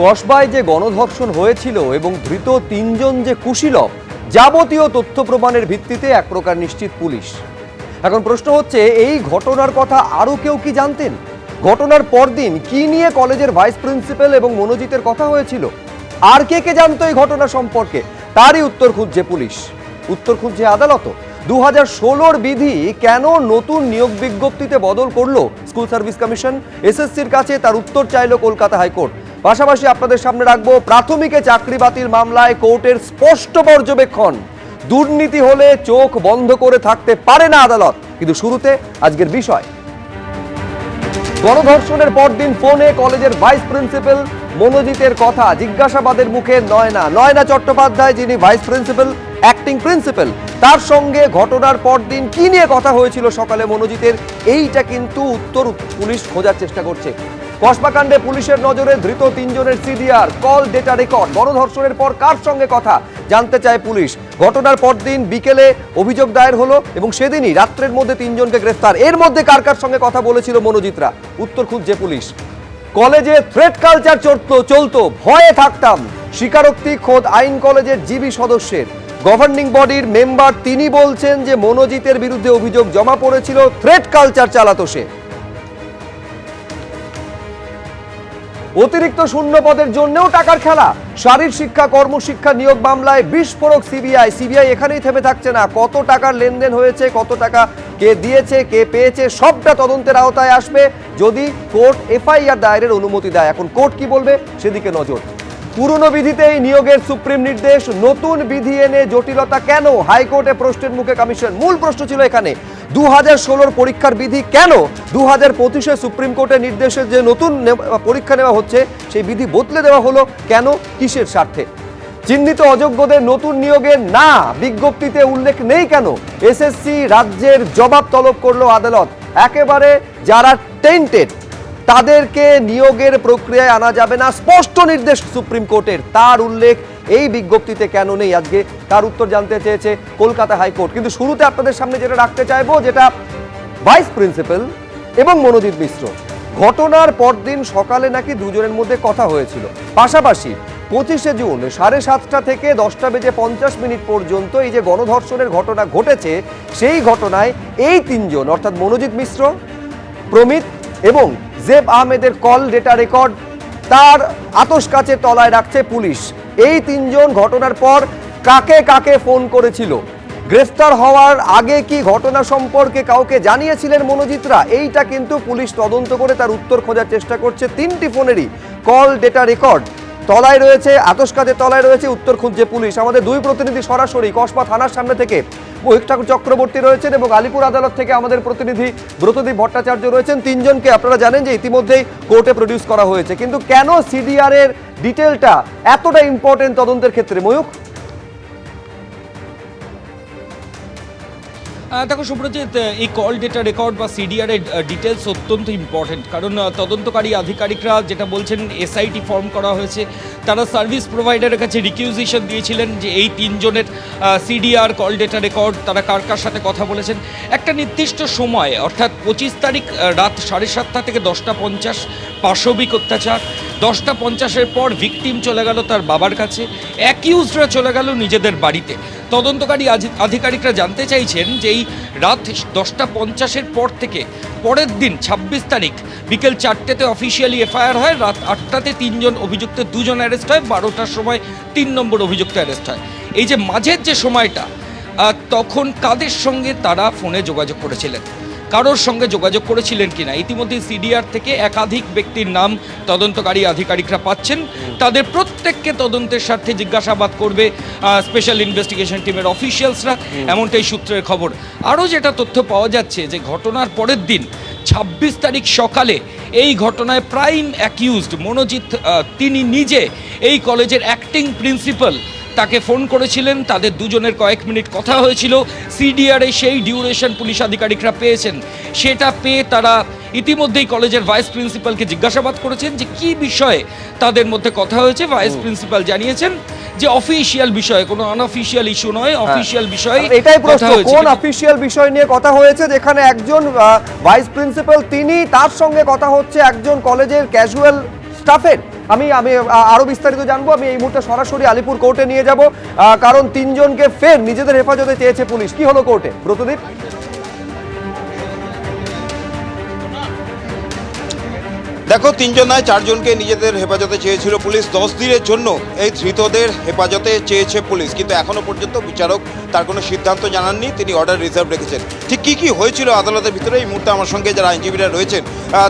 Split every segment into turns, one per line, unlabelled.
কসবায় যে গণধর্ষণ হয়েছিল এবং ধৃত তিনজন যে কুশীলব, যাবতীয় তথ্য প্রমাণের ভিত্তিতে এক প্রকার নিশ্চিত পুলিশ। এখন প্রশ্ন হচ্ছে, এই ঘটনার কথা আরও কেউ কি জানতেন? ঘটনার পরদিন কি নিয়ে কলেজের ভাইস প্রিন্সিপাল এবং মনোজিতের কথা হয়েছিল? আর কে কে জানতো এই ঘটনা সম্পর্কে? তারই উত্তর খুঁজছে পুলিশ। উত্তর খুঁজছে আদালত। দু হাজার ষোলোর বিধি কেন নতুন নিয়োগ বিজ্ঞপ্তিতে বদল করল স্কুল সার্ভিস কমিশন? এসএসসির কাছে তার উত্তর চাইল কলকাতা হাইকোর্ট। পাশাপাশি আপনাদের সামনে রাখব প্রাথমিকে চাকরি বাতিল মামলায় কোর্টের স্পষ্ট পর্যবেক্ষণ। দুর্নীতি হলে চোখ বন্ধ করে থাকতে পারে না আদালত। কিন্তু শুরুতে আজকের বিষয়। গণধর্ষণের পরদিন ফোনে কলেজের ভাইস প্রিন্সিপাল মনোজিতের কথা জিজ্ঞাসাবাদের মুখে নয়না নয়না চট্টোপাধ্যায়, যিনি ভাইস প্রিন্সিপাল অ্যাক্টিং প্রিন্সিপাল তার সঙ্গে ঘটনার পরদিন কি নিয়ে কথা হয়েছিল সকালে মনোজিতের, এইটা কিন্তু উত্তর পুলিশ খোঁজার চেষ্টা করছে। কসবাকাণ্ডে পুলিশের নজরে ধৃত তিনজনের সিডিআর। কল ডেটা রেকর্ড গণধর্ষণের পর কার সঙ্গে কথা? জানতে চায় পুলিশ। ঘটনার পরদিন বিকেলে অভিযোগ দায়ের হলো এবং সেদিনই রাত্রের মধ্যে তিনজনকে গ্রেফতার। এর মধ্যে কার কার সঙ্গে কথা বলেছিল মনোজিতরা? উত্তর খুঁজছে পুলিশ। কলেজে থ্রেড কালচার চলতো চলতো, ভয়ে থাকতাম। স্বীকারোক্তি, খোদ আইন কলেজের জিবি সদস্যের। গভর্নিং বডির মেম্বার তিনি বলছেন যে মনোজিতের বিরুদ্ধে অভিযোগ জমা পড়েছিল থ্রেড কালচার চালাতো সে। অতিরিক্ত শূন্য পদের জন্যও টাকার খেলা। শারীর শিক্ষা, কর্মশিক্ষা নিয়োগ মামলায় বিস্ফোরক সিবিআই। সিবিআই এখানেই থেমে থাকছে না। কত টাকার লেনদেন হয়েছে, কত টাকা কে দিয়েছে, কে পেয়েছে, সবটা তদন্তের আওতায় আসবে। যদি কোর্ট এফআইআর দায়েরের অনুমতি দেয়, এখন কোর্ট কি বলবে? সেদিকে নজর। পুরনো বিধিতেই নিয়োগের সুপ্রিম নির্দেশ। নতুন বিধি এনে জটিলতা কেন? হাইকোর্টে প্রশ্নের মুখে কমিশন। মূল প্রশ্ন ছিল এখানে দু হাজার ষোলোর পরীক্ষার বিধি কেন? দু হাজার পঁচিশে সুপ্রিম কোর্টের নির্দেশে যে নতুন পরীক্ষা নেওয়া হচ্ছে, সেই বিধি বদলে দেওয়া হলো কেন? কিসের স্বার্থে? চিহ্নিত অযোগ্যদের নতুন নিয়োগের না বিজ্ঞপ্তিতে উল্লেখ নেই কেন? এসএসসি রাজ্যের জবাব তলব করল আদালত। একেবারে যারা টেন্টেড তাদেরকে নিয়োগের প্রক্রিয়ায় আনা যাবে না। স্পষ্ট নির্দেশ সুপ্রিম কোর্টের। তার উল্লেখ এই বিজ্ঞপ্তিতে কেন নেই? আজকে তার উত্তর জানতে চেয়েছে কলকাতা হাইকোর্ট। কিন্তু শুরুতে আপনাদের সামনে যেটা রাখতে চাইব, যেটা ভাইস প্রিন্সিপাল এবং মনোজিৎ মিশ্র। ঘটনার পরদিন সকালে নাকি দুজনের মধ্যে কথা হয়েছিল। পাশাপাশি পঁচিশে জুন সাড়ে সাতটা থেকে দশটা বেজে পঞ্চাশ মিনিট পর্যন্ত এই যে গণধর্ষণের ঘটনা ঘটেছে, সেই ঘটনায় এই তিনজন, অর্থাৎ মনোজিৎ মিশ্র, প্রমিত এবং জেব আহমেদের কল ডেটা রেকর্ড তার আতস কাছে তলায় রাখছে পুলিশ। এই তিনজন ঘটনার পর কাকে কাকে ফোন করেছিল? গ্রেফতার হওয়ার আগে কি ঘটনা সম্পর্কে কাউকে জানিয়েছিলেন মনোজিতরা এইটা কিন্তু পুলিশ তদন্ত করে তার উত্তর খোঁজার চেষ্টা করছে। তিনটি ফোনেরই কল ডেটা রেকর্ড তলায় রয়েছে আতস কাজে তলায় রয়েছে উত্তর খুঁজছে পুলিশ। আমাদের দুই প্রতিনিধি সরাসরি কসবা থানার সামনে থেকে মহিক ঠাকুর চক্রবর্তী রয়েছেন এবং আলিপুর আদালত থেকে আমাদের প্রতিনিধি ব্রতদীপ ভট্টাচার্য রয়েছেন। তিনজনকে আপনারা জানেন যে ইতিমধ্যেই কোর্টে প্রডিউস করা হয়েছে। কিন্তু কেন সিডিআর এর ডিটেলটা এতটা ইম্পর্টেন্ট তদন্তের ক্ষেত্রে? ময়ূক
দেখো সুব্রজিৎ এই কল ডেটা রেকর্ড বা সিডিআর এর ডিটেলস অত্যন্ত ইম্পর্টেন্ট কারণ তদন্তকারী আধিকারিকরা যেটা বলছেন এসআইটি ফর্ম করা হয়েছে। তারা সার্ভিস প্রোভাইডারের কাছে রিকিউজিশন দিয়েছিলেন যে এই তিনজনের সিডিআর কল ডেটা রেকর্ড তারা কার কার সাথে কথা বলেছেন। একটা নির্দিষ্ট সময়, অর্থাৎ পঁচিশ তারিখ রাত সাড়ে সাতটা থেকে দশটা পঞ্চাশ পাশবিক অত্যাচার। দশটা পঞ্চাশের পর ভিকটিম চলে গেল তার বাবার কাছে। অ্যাকিউজরা চলে গেল নিজেদের বাড়িতে। তদন্তকারী আধি- আধিকারিকরা জানতে চাইছেন যে এই রাত দশটা পঞ্চাশের পর থেকে পরের দিন ছাব্বিশ তারিখ বিকেল চারটেতে অফিসিয়ালি এফআইআর হয়, রাত আটটাতে তিনজন অভিযুক্ত, দুজন অ্যারেস্ট হয়, বারোটার সময় তিন নম্বর অভিযুক্ত অ্যারেস্ট হয়। এই যে মাঝের যে সময়টা তখন কাদের সঙ্গে তারা ফোনে যোগাযোগ করেছিলেন? কারোর সঙ্গে যোগাযোগ করেছিলেন কিনা? ইতিমধ্যে সিডিআর থেকে একাধিক ব্যক্তির নাম তদন্তকারী আধিকারিকরা পাচ্ছেন। তাদের প্রত্যেককে তদন্তের স্বার্থে জিজ্ঞাসাবাদ করবে স্পেশাল ইনভেস্টিগেশন টিমের অফিসিয়ালসরা। এমনটাই সূত্রের খবর। আরও যেটা তথ্য পাওয়া যাচ্ছে যে ঘটনার পরের দিন ছাব্বিশ তারিখ সকালে এই ঘটনায় প্রাইম অ্যাকিউজড মনোজিৎ তিনি নিজে এই কলেজের অ্যাক্টিং প্রিন্সিপাল তাকে ফোন করেছিলেন তাদের দুজনের কয়েক মিনিট কথা হয়েছিল। সিডিআরে সেই ডিউরেশন পুলিশ আধিকারিকরা পেয়েছেন। সেটা পেয়ে তারা ইতিমধ্যেই কলেজের ভাইস প্রিন্সিপালকে জিজ্ঞাসাবাদ করেছেন যে কি বিষয়ে তাদের মধ্যে কথা হয়েছে। ভাইস প্রিন্সিপাল জানিয়েছেন যে অফিসিয়াল বিষয়ে কোনো আনঅফিসিয়াল ইস্যু নয় অফিসিয়াল বিষয়ে
এটাই প্রশ্ন। কোন অফিসিয়াল বিষয় নিয়ে কথা হয়েছে? যেখানে একজন ভাইস প্রিন্সিপাল তিনি তার সঙ্গে কথা হচ্ছে একজন কলেজের ক্যাজুয়াল স্টাফের। আমি আমি আরও আরও বিস্তারিত জানব। আমি এই মুহূর্তে সরাসরি আলিপুর কোর্টে নিয়ে যাব। কারণ তিনজনকে ফের নিজেদের হেফাজতে চেয়েছে পুলিশ। কি হলো কোর্টে? ব্রতদীপ?
দেখো, তিনজন নয়, চারজনকে নিজেদের হেফাজতে চেয়েছিল পুলিশ। দশ দিনের জন্য এই ধৃতদের হেফাজতে চেয়েছে পুলিশ। কিন্তু এখনও পর্যন্ত বিচারক তার কোনো সিদ্ধান্ত জানাননি, তিনি অর্ডার রিজার্ভ রেখেছেন। ঠিক কী কী হয়েছিল আদালতের ভিতরে, এই মুহূর্তে আমার সঙ্গে যারা আইনজীবীরা রয়েছেন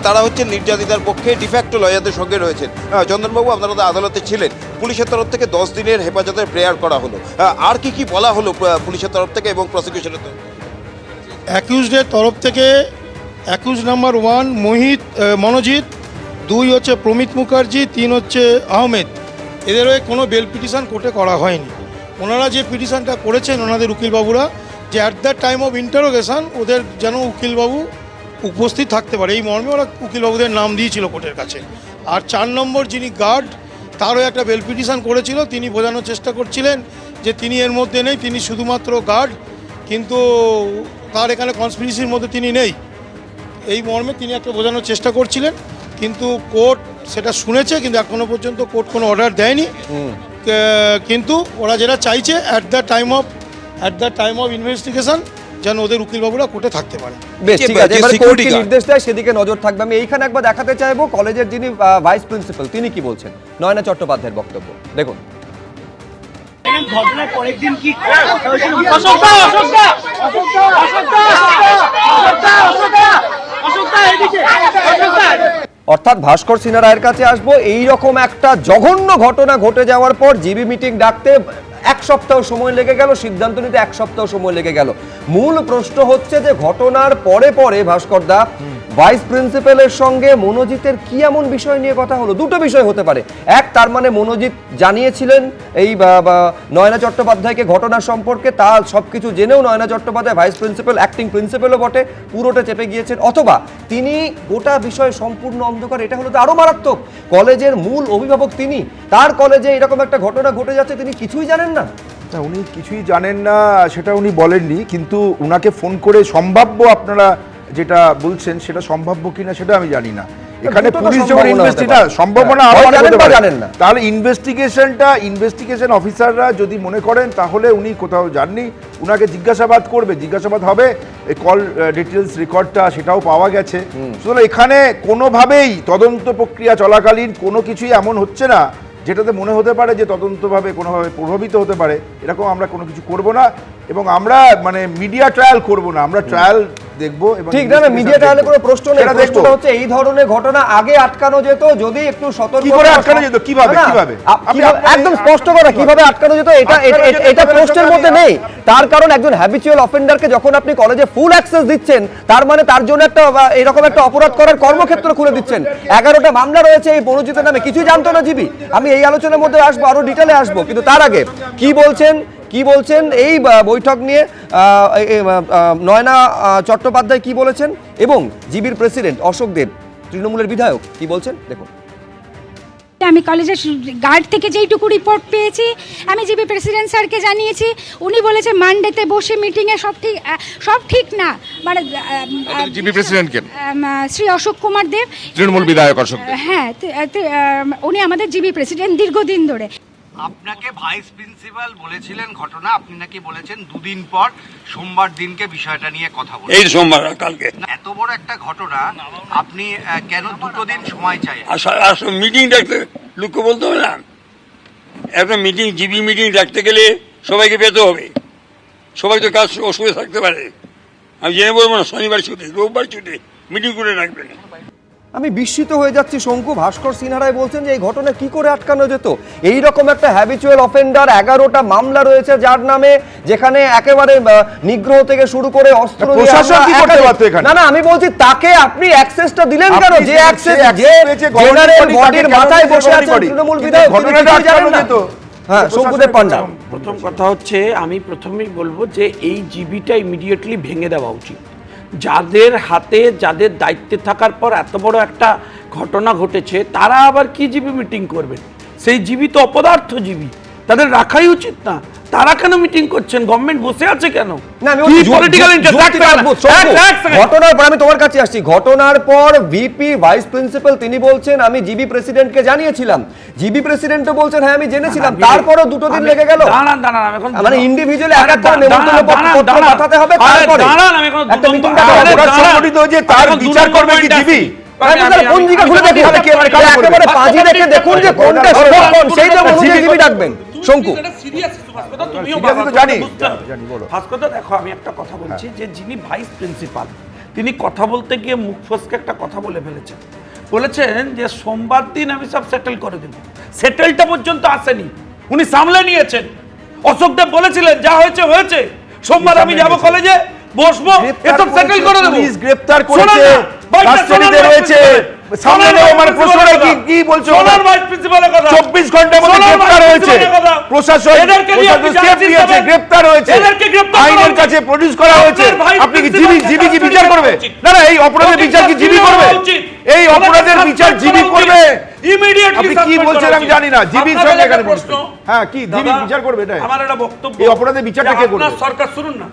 তারা হচ্ছে নির্যাতিতার পক্ষে ডিফ্যাক্টো লয়ারদের সঙ্গে রয়েছেন। চন্দনবাবু, আপনারা তো আদালতে ছিলেন। পুলিশের তরফ থেকে দশ দিনের হেফাজতে প্রেয়ার করা হলো। আর কি কি বলা হলো পুলিশের তরফ থেকে এবং প্রসিকিউশনের তরফ থেকে?
অ্যাকিউজডের তরফ থেকে, accused number one, Mohit Manojit দুই হচ্ছে প্রমিত মুখার্জি, তিন হচ্ছে আহমেদ। এদের হয়ে কোনো বেল পিটিশন কোর্টে করা হয়নি। ওনারা যে পিটিশনটা করেছেন ওনাদের উকিলবাবুরা, যে at the time of interrogation ওদের যেন উকিলবাবু উপস্থিত থাকতে পারে। এই মর্মে ওরা উকিলবাবুদের নাম দিয়েছিল কোর্টের কাছে। আর চার নম্বর যিনি গার্ড তারও একটা বেল পিটিশন করেছিল। তিনি বোঝানোর চেষ্টা করছিলেন যে তিনি এর মধ্যে নেই, তিনি শুধুমাত্র গার্ড কিন্তু তার এখানে কনস্পিরেসির মধ্যে তিনি নেই। এই মর্মে তিনি একটা বোঝানোর চেষ্টা করছিলেন। কিন্তু কোর্ট সেটা শুনেছে কিন্তু এখনও পর্যন্ত কোর্ট কোনো অর্ডার দেয়নি। কিন্তু ওরা যেটা চাইছে at the time of at the time of investigation যেন ওদের উকিলবাবুরা কোর্টে থাকতে পারে।
বেশ ঠিক আছে এবার কোর্ট কি নির্দেশ দেয় সেদিকে নজর থাকবে। আমি এইখানে একবার দেখাতে চাইব কলেজের যিনি ভাইস প্রিন্সিপাল তিনি কি বলছেন? নয়না চট্টোপাধ্যায়ের বক্তব্য। দেখুন।
ঘটনার পরের দিন কি
অর্থাৎ ভাস্কর সিনহা রায়ের কাছে আসব। এই রকম একটা জঘন্য ঘটনা ঘটে যাওয়ার পর জিবি মিটিং ডাকতে এক সপ্তাহ সময় লেগে গেল, সিদ্ধান্ত নিতে এক সপ্তাহ সময় লেগে গেল। মূল প্রশ্ন হচ্ছে যে, ঘটনার পরে পরে ভাস্কর দা ভাইস প্রিন্সিপালের সঙ্গে মনোজিতের কি এমন বিষয় নিয়ে কথা হলো? দুটো বিষয় হতে পারে। এক, তার মানে মনোজিৎ জানিয়েছিলেন এই নয়না চট্টোপাধ্যায়কে ঘটনা সম্পর্কে তা সবকিছু জেনেও Nayana Chattopadhyay vice principal acting প্রিন্সিপালও বটে, পুরোটা চেপে গিয়েছেন। অথবা তিনি গোটা বিষয় সম্পূর্ণ অন্ধকার, এটা হলো তো আরও মারাত্মক। কলেজের মূল অভিভাবক তিনি, তার কলেজে এরকম একটা ঘটনা ঘটে যাচ্ছে, তিনি কিছুই জানেন না।
না, উনি কিছুই জানেন না, সেটা উনি বলেননি, কিন্তু উনাকে ফোন করে সম্ভাব্য আপনারা যেটা বলছেন সেটা সম্ভাব্য কিনা সেটা আমি জানি না। এখানে পুলিশ যখন
সম্ভাবনা হতে
না সম্ভাবনা
হ্যাঁ,
পারে।
জানেন না।
তাহলে ইনভেস্টিগেশনটা ইনভেস্টিগেশন অফিসাররা যদি মনে করেন তাহলে উনি কোথাও যাননি। উনাকে জিজ্ঞাসাবাদ করবে। জিজ্ঞাসাবাদ হবে এই কল ডিটেলস রেকর্ডটা সেটাও পাওয়া গেছে। সুতরাং এখানে কোনোভাবেই তদন্ত প্রক্রিয়া চলাকালীন কোনো কিছুই এমন হচ্ছে না যেটাতে মনে হতে পারে যে তদন্তভাবে কোনোভাবে প্রভাবিত হতে পারে। এরকম আমরা কোনো কিছু করব না। এবং আমরা মানে মিডিয়া ট্রায়াল করব না। আমরা ট্রায়াল দেখব
ঠিক না না মিডিয়া
দেখব।
কোনো প্রশ্ন নেই প্রশ্নটা হচ্ছে এই ধরনের ঘটনা আগে আটকানো যেত যদি একটু সতর্ক
কি করে আটকানো যেত? কীভাবে? কীভাবে?
একদম স্পষ্ট কথা কীভাবে আটকানো যেত এটা এটা- প্রশ্নের মধ্যে নেই তার কারণ একজন হ্যাবিচুয়াল অফেন্ডারকে যখন আপনি কলেজে ফুল অ্যাক্সেস দিচ্ছেন তার মানে তার জন্য একটা এরকম একটা অপরাধ করার কর্মক্ষেত্র খুলে দিচ্ছেন এগারোটা মামলা রয়েছে এই মনোজিতের নামে কিছুই জানতো না জিবি আমি এই আলোচনার মধ্যে আসব আরও ডিটেলে আসব কিন্তু তার আগে কি বলছেন কি বলছেন? এই বৈঠক নিয়ে নয়না চট্টোপাধ্যায় কি বলেছেন? এবং জিবির প্রেসিডেন্ট অশোক দেব তৃণমূলের বিধায়ক কি বলছেন? দেখুন।
আমি কলেজের গার্ড থেকে যেইটুকু রিপোর্ট পেয়েছি আমি জিবি প্রেসিডেন্ট স্যারকে জানিয়েছি উনি বলেছে মানডেতে বসে মিটিংয়ে সব ঠিক সব ঠিক না। মানে
জিপি প্রেসিডেন্ট কেন
শ্রী অশোক কুমার দেব
তৃণমূল বিধায়ক অশোক
হ্যাঁ উনি আমাদের জিবি প্রেসিডেন্ট দীর্ঘদিন ধরে।
আপনাকে ভাইস প্রিন্সিপাল বলেছিলেন ঘটনা আপনি নাকি বলেছেন দুদিন পর সোমবার দিনকে বিষয়টা নিয়ে কথা বলবেন
এই সোমবার কালকে।
এত বড় একটা ঘটনা আপনি কেন দুটো দিন সময় চাই
আসলে মিটিং ডাকতে লোককে বলতে হবে না। একটা মিটিং জিবি মিটিং ডাকতে গেলে সবাইকে পেতে হবে। সবাই তো কাজ অসুবিধা থাকতে পারে। আমি জেনে বলব না শনিবার ছুটি রোববার ছুটি মিটিং করে রাখবেন।
আমি বিস্মিত হয়ে যাচ্ছি শঙ্কু ভাস্কর সিনহারায় বলছেন যে এই ঘটনা কি করে আটকানো যেত এই রকম একটা হ্যাবিচুয়াল অফেন্ডার এগারোটা মামলা রয়েছে যার নামে যেখানে একেবারে নিগ্রহ থেকে শুরু করে অস্ত্র? না না আমি বলছি তাকে আপনি অ্যাক্সেসটা দিলেন কেন যে অ্যাক্সেস
যে
জেনারেল বডির মাথায় বসে আছেন তৃণমূল বিধায়ক
ঘটনাটা আটকানো। যেত।
হ্যাঁ শঙ্কুদেব পান্ডা
প্রথম কথা হচ্ছে আমি প্রথমেই বলব যে এই জিবিটা ইমিডিয়েটলি ভেঙে দেওয়া উচিত যাদের হাতে, যাদের দায়িত্বে থাকার পর এত বড় একটা ঘটনা ঘটেছে, তারা আবার কি জীবী মিটিং করবেন সেই জীবিত তো অপদার্থ জিবি। তাদের রাখাই উচিত না। তারা কেন মিটিং করছেন? গভর্নমেন্ট বসে আছে কেন।
ঘটনার পর আমি তোমার কাছে আসছি। ঘটনার পর ভিপি ভাইস প্রিন্সিপাল তিনি বলছেন আমি জিবি প্রেসিডেন্টকে জানিয়েছিলাম। জিবি প্রেসিডেন্টও বলছেন হ্যাঁ আমি জেনেছিলাম। তারপরও দুটো দিন লেগে গেল। মানে ইন্ডিভিজুয়ালি এক এক করে নেমন্তন্ন পাঠাতে হবে তারপরে
দাঁড়ান, আমি এখন
একটা মিটিং।
সংগঠিত হয়েছে, তার বিচার করবে কি জিবি?
কোন
আমি-
দেখি? একেবারে পাঁজি রেখে দেখুন যে কোনটা সেই তো জিবি ডাকবেন। শঙ্কু।
জানি।
ভাস্কর দেখো আমি একটা কথা বলছি যে যিনি ভাইস প্রিন্সিপাল তিনি কথা বলতে গিয়ে মুখ ফসকে একটা কথা বলে ফেলেছেন। বলেছেন যে সোমবার দিন আমি সব সেটেল করে দেব। সেটেলটা পর্যন্ত আসেনি। উনি সামলে নিয়েছেন। অশোক দেব বলেছিলেন যা হয়েছে হয়েছে। সোমবার আমি যাব কলেজে বসবো এসব সেটেল করে দেবো। শোনান
করেছে, রয়েছে, সামনে মানে
কথা।
প্রশ্নটা কি- কি বলছো?
শোনান ভাইস প্রিন্সিপালের কথা।
চব্বিশ ঘণ্টার মধ্যে
শোনান
হয়েছে। প্রশাসন
এদেরকে নিয়ে আপনি
প্রশাসন step
justice
নিয়েছে,
দেবেন।
গ্রেপ্তার হয়েছে।
এদেরকে গ্রেপ্তার করা
আইনের কাছে প্রডিউস করা হয়েছে। আপনি কি জিবি জিবি কি বিচার করবে? না না এই অপরাধের বিচার কি জিবি করবে। এই অপরাধের বিচার জিবি করবে। আপনি কি বলছেন আমি জানি না জিবির সঙ্গে এখানে
প্রশ্ন।
হ্যাঁ কি জিবি বিচার করবে এটা
আমার একটা বক্তব্য।
এই অপরাধের বিচারটা
যে
কে
আপনার সরকার শুনুন না।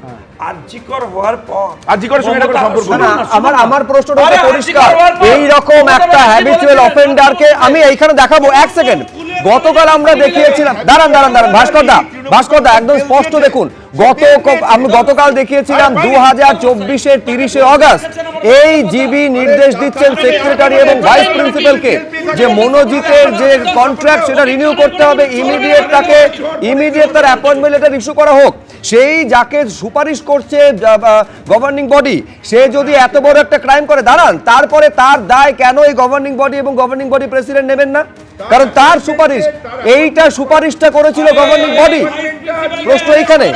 আরজিকর হওয়ার পর
আরজিকরের সঙ্গে এটা সম্পর্ক
না,
না,
আমার আমার প্রশ্নটা পরিষ্কার।
আরজিকর
এই রকম একটা
ব্যানার্জি
হ্যাবিচুয়াল অফেন্ডারকে আমি এইখানে দেখাবো। এক সেকেন্ড গতকাল আমরা দেখিয়েছিলাম, দাঁড়ান দাঁড়ান দাঁড়ান, ভাস্কর দা ভাস্কর দা, একদম স্পষ্ট দেখুন, গত আমি গতকাল দেখিয়েছিলাম দু হাজার চব্বিশের তিরিশে অগস্ট, এই জিবি নির্দেশ দিচ্ছেন সেক্রেটারি এবং ভাইস প্রিন্সিপালকে যে মনোজিতের যে কন্ট্রাক্ট সেটা রিনিউ করতে হবে ইমিডিয়েট তাকে ইমিডিয়েট তার অ্যাপয়েন্টমেন্ট লেটার ইস্যু করা হোক। সেই যাকে সুপারিশ করছে গভর্নিং বডি সে যদি এত বড় একটা ক্রাইম করে দাঁড়ান তারপরে তার দায় কেন এই গভর্নিং বডি এবং গভর্নিং বডি প্রেসিডেন্ট নেবেন না? কারণ তার সুপারিশ এইটা সুপারিশটা করেছিল গভর্নিং বডি প্রশ্ন এইখানে।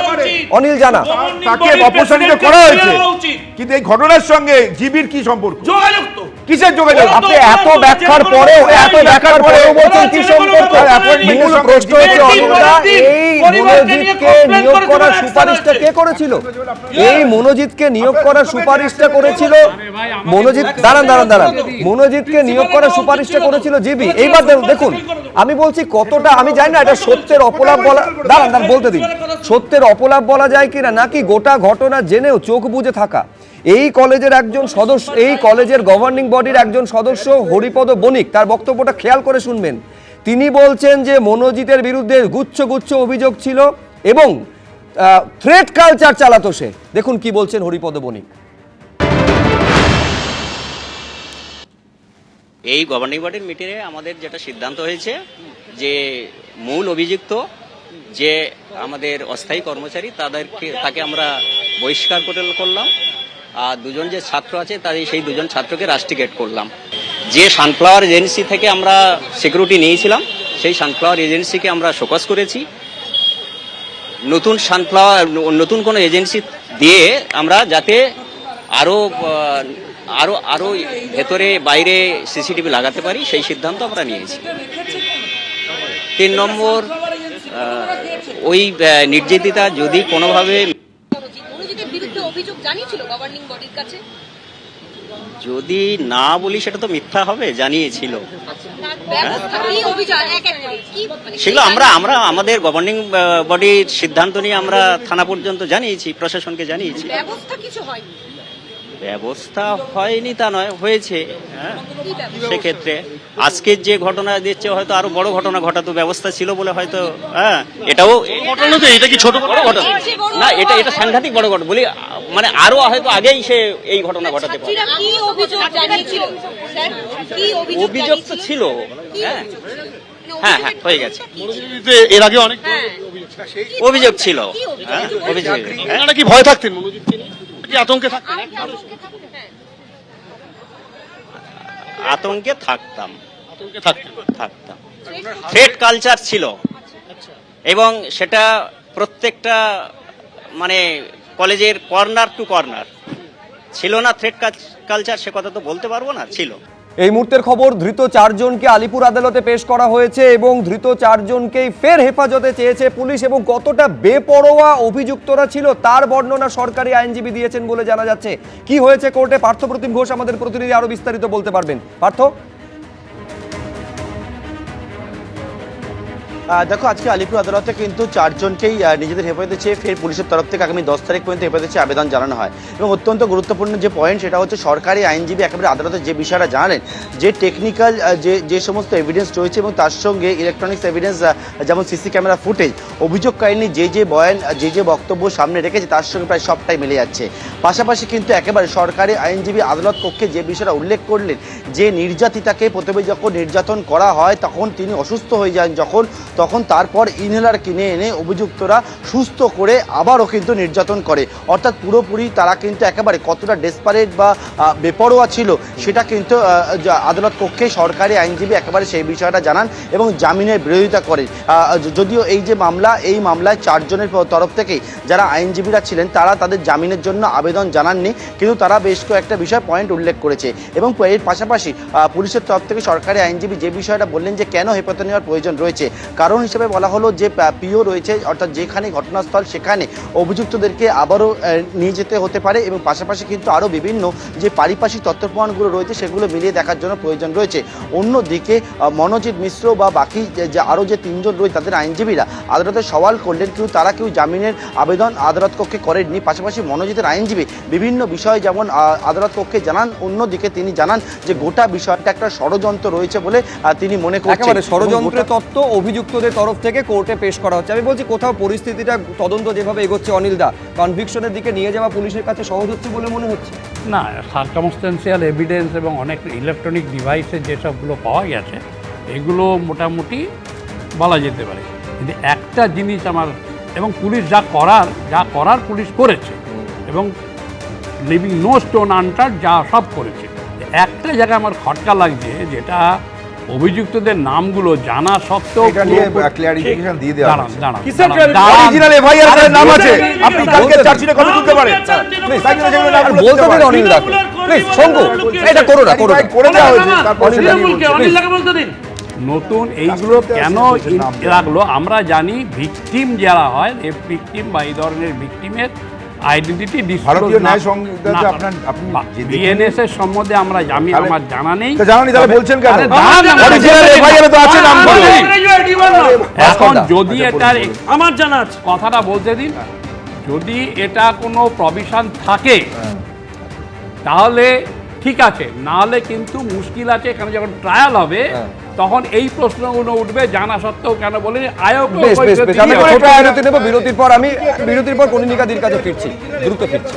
অনিল জানা।
তাকে অপসারিত করা হয়েছে। কিন্তু এই ঘটনার সঙ্গে জিবির কি সম্পর্ক?
যোগাযোগ
কিসের যোগাযোগ
আপনি এত ব্যাখ্যার পরেও এত ব্যাখ্যার পরেও বলছেন কি সম্পর্ক মূল প্রশ্ন হচ্ছে অনিলদা এই মনোজিৎকে নিয়োগ করার সুপারিশটা কে করেছিল এই মনোজিৎকে নিয়োগ করার সুপারিশটা করেছিল মনোজিৎ দাঁড়ান দাঁড়ান দাঁড়ান মনোজিৎকে নিয়োগ করার সুপারিশটা করেছিল জিবি এইবার দেখুন, আমি বলছি কতটা আমি জানি না এটা সত্যের অপলাপ বলা দাঁড়ান দাঁড়ান বলতে দিন সত্যের অপলাপ বলা যায় কিনা নাকি গোটা ঘটনা জেনেও চোখ বুজে থাকা এই কলেজের একজন সদস্য, এই কলেজের গভর্নিং বডির একজন সদস্য হরিপদ বণিক, তার বক্তব্যটা খেয়াল করে শুনবেন। তিনি বলছেন যে মনোজিতের বিরুদ্ধে গুচ্ছ গুচ্ছ অভিযোগ ছিল এবং থ্রেট কালচার চালাতো সে। দেখুন কি বলছেন হরিপদ বণিক।
এই গভর্নিং বডির মিটিংয়ে আমাদের যেটা সিদ্ধান্ত হয়েছে, যে মূল অভিযুক্ত, যে আমাদের অস্থায়ী কর্মচারী, তাদেরকে, তাকে আমরা বহিষ্কার করে করলাম। আর দুজন যে ছাত্র আছে তাদের সেই দুজন ছাত্রকে রাস্টিকেট করলাম। যে সানফ্লাওয়ার এজেন্সি থেকে আমরা সিকিউরিটি নিয়েছিলাম, সেই সানফ্লাওয়ার এজেন্সিকে আমরা শোকস করেছি। নতুন সানফ্লাওয়ার নতুন কোনো এজেন্সি দিয়ে আমরা যাতে আরও আরও আরও ভেতরে, বাইরে সিসিটিভি লাগাতে পারি, সেই সিদ্ধান্ত আমরা নিয়েছি। তিন নম্বর ওই নির্যাতিতা যদি কোনোভাবে
জানিয়েছিল গভর্নিং বডির কাছে?
যদি না বলি সেটা তো মিথ্যা হবে জানিয়েছিল।
মানে
সেগুলো আমরা আমরা আমাদের গভর্নিং বডির সিদ্ধান্ত নিয়ে আমরা থানা পর্যন্ত জানিয়েছি প্রশাসনকে জানিয়েছি।
ব্যবস্থা কিছু হয়নি?
ব্যবস্থা হয়নি তা নয় হয়েছে। হ্যাঁ সেক্ষেত্রে আজকের যে ঘটনা দিচ্ছে হয়তো আরও বড় ঘটনা ঘটাতো ব্যবস্থা ছিল বলে হয়তো হ্যাঁ এটাও ঘটনা তো এটা কি ছোট বড় ঘটনা? না এটা এটা সাংঘাতিক বড় ঘটনা। বলি মানে আরও হয়তো আগেই সে এই ঘটনা ঘটাতে পারে।
অভিযোগ জানিয়েছিল? স্যার কি অভিযোগ
অভিযোগ তো ছিল। হ্যাঁ।
অভিযোগ? মানে
হ্যাঁ হ্যাঁ হয়ে গেছে।
এর আগে অনেক
হ্যাঁ।
অভিযোগ ছিল।
অভিযোগ?
হ্যাঁ অভিযোগ? হ্যাঁ।
কি ভয় থাকতেন? কি আতঙ্কে থাকতেন
হ্যাঁ।
আতঙ্কে থাকতাম।
আতঙ্কে থাকতেন?
থাকতাম। থ্রেড কালচার ছিল। এবং সেটা প্রত্যেকটা মানে কলেজের কর্নার টু কর্নার ছিল না থ্রেড কালচার সে কথা তো বলতে পারব না ছিল।
এই মুহূর্তের খবর, ধৃত চারজনকে আলিপুর আদালতে পেশ করা হয়েছে এবং ধৃত চারজনকেই ফের হেফাজতে চেয়েছে পুলিশ এবং কতটা বেপরোয়া অভিযুক্তরা ছিল তার বর্ণনা সরকারি আইনজীবী দিয়েছেন বলে জানা যাচ্ছে। কি হয়েছে কোর্টে? পার্থ প্রতিম ঘোষ আমাদের প্রতিনিধি আরও বিস্তারিত বলতে পারবেন। পার্থ?
দেখো, আজকে আলিপুর আদালতে কিন্তু চারজনকেই নিজেদের হেফাজতে চেয়ে ফের পুলিশের তরফ থেকে আগামী দশ তারিখ পর্যন্ত হেফাজতে চেয়ে আবেদন জানানো হয়। এবং অত্যন্ত গুরুত্বপূর্ণ যে পয়েন্ট সেটা হচ্ছে সরকারি আইনজীবী একেবারে আদালতে যে বিষয়টা জানালেন, যে টেকনিক্যাল যে যে সমস্ত এভিডেন্স রয়েছে এবং তার সঙ্গে ইলেকট্রনিক্স এভিডেন্স যেমন সিসি ক্যামেরা ফুটেজ অভিযোগকারিনী যে যে বয়ান যে যে বক্তব্য সামনে রেখেছে, তার সঙ্গে প্রায় সবটাই মিলে যাচ্ছে। পাশাপাশি কিন্তু একেবারে সরকারি আইনজীবী আদালত কক্ষে যে বিষয়টা উল্লেখ করলেন, যে নির্যাতিতাকে প্রথমে যখন নির্যাতন করা হয়, তখন তিনি অসুস্থ হয়ে যান যখন তখন তারপর ইনহেলার কিনে এনে অভিযুক্তরা সুস্থ করে আবারও কিন্তু নির্যাতন করে। অর্থাৎ পুরোপুরি তারা কিন্তু একেবারে কতটা ডেসপারেট বা বেপরোয়া ছিল সেটা কিন্তু আদালত কক্ষে সরকারি আইনজীবী একেবারে সেই বিষয়টা জানান এবং জামিনের বিরোধিতা করেন। যদিও এই যে মামলা, এই মামলায় চারজনের তরফ থেকে যারা আইনজীবীরা ছিলেন তারা তাদের জামিনের জন্য আবেদন জানাননি, কিন্তু তারা বেশ কয়েকটা বিষয় পয়েন্ট উল্লেখ করেছে এবং এর পাশাপাশি পুলিশের তরফ থেকে সরকারি আইনজীবী যে বিষয়টা বললেন যে কেন হেফাজতে নেওয়ার প্রয়োজন রয়েছে কারণ হিসেবে বলা হলো যে পিও রয়েছে অর্থাৎ যেখানে ঘটনাস্থল সেখানে অভিযুক্তদেরকে আবারও নিয়ে যেতে হতে পারে এবং পাশাপাশি কিন্তু আরও বিভিন্ন যে পারিপার্শ্বিক তথ্য প্রমাণগুলো রয়েছে সেগুলো মিলিয়ে দেখার জন্য প্রয়োজন রয়েছে। অন্যদিকে মনোজিৎ মিশ্র বা বাকি যে- আরও যে তিনজন রয়েছে তাদের আইনজীবীরা আদালতে সওয়াল করলেন কিন্তু তারা কেউ জামিনের আবেদন আদালত কক্ষে করেননি। পাশাপাশি মনোজিতের আইনজীবী বিভিন্ন বিষয় যেমন আদালত কক্ষে জানান অন্যদিকে তিনি জানান যে গোটা বিষয়টা একটা ষড়যন্ত্র রয়েছে বলে তিনি মনে করছেন।
ষড়যন্ত্রের তত্ত্ব অভিযুক্তদের তরফ থেকে কোর্টে পেশ করা হচ্ছে। আমি বলছি, কোথাও পরিস্থিতিটা, তদন্ত যেভাবে এগোচ্ছে অনিল দা, কনভিকশনের দিকে নিয়ে যাওয়া পুলিশের কাছে সহজ হচ্ছে বলে মনে হচ্ছে?
না, সার্কামস্টেন্সিয়াল এভিডেন্স এবং অনেক ইলেকট্রনিক ডিভাইসে যেসবগুলো পাওয়া গেছে, এগুলো মোটামুটি বলা যেতে পারে। কিন্তু একটা জিনিস আমার, এবং পুলিশ যা করার যা করার পুলিশ করেছে, এবং লিভিং নো স্টোন আনটার যা সব করেছে, একটা জায়গায় আমার খটকা লাগছে যেটা অভিযুক্তদের নামগুলো জানা সত্ত্বেও
এটা নিয়ে
পুরোপুরি-
দিয়ে দেওয়া
দাঁড়ান দাঁড়ান
কিসের
দাঁড়ান,
clarification?
দাঁড়ান।
অরিজিনাল এফআইআর এর নাম আছে। আপনি কালকে চার্জশিটে কপি তুলতে পারেন। Please, সাইকেলে যেগুলো নাম বলতে
বলতে
পারেন।
অনিল দাকে প্লিজ শঙ্কু এটা করো না করো
করে দেওয়া হয়েছে তারপর সেটা নিয়ে
বলতে দিন।
নতুন এইগুলো কেন। রাখল আমরা জানি ভিকটিম যারা হয় রেপ ভিকটিম বা এই ধরনের ভিকটিমের আইডেন্টিটি
ভারতীয় ন্যায় আপনার- আপনি
বিএনএস এর সম্বন্ধে আমরা জানি
তাহলে-
আমার জানা নেই।
তা জানানি তাহলে বলছেন কেন? তো আছে।
এখন যদি
বলুন,
আমার জানা আছে।
কথাটা বলতে দিন। যদি এটা কোনো প্রভিশন থাকে তাহলে ঠিক আছে। নাহলে কিন্তু মুশকিল আছে। এখানে যখন ট্রায়াল হবে তখন এই প্রশ্নগুলো উঠবে জানা সত্ত্বেও কেন বলে আয়োগ
বেশ বেশ বেশ। আমি একটা ছোট বিরতি নেব বিরতির পর আমি বিরতির পর কনিনিকাদির কাছে ফিরছি দ্রুত ফিরছি।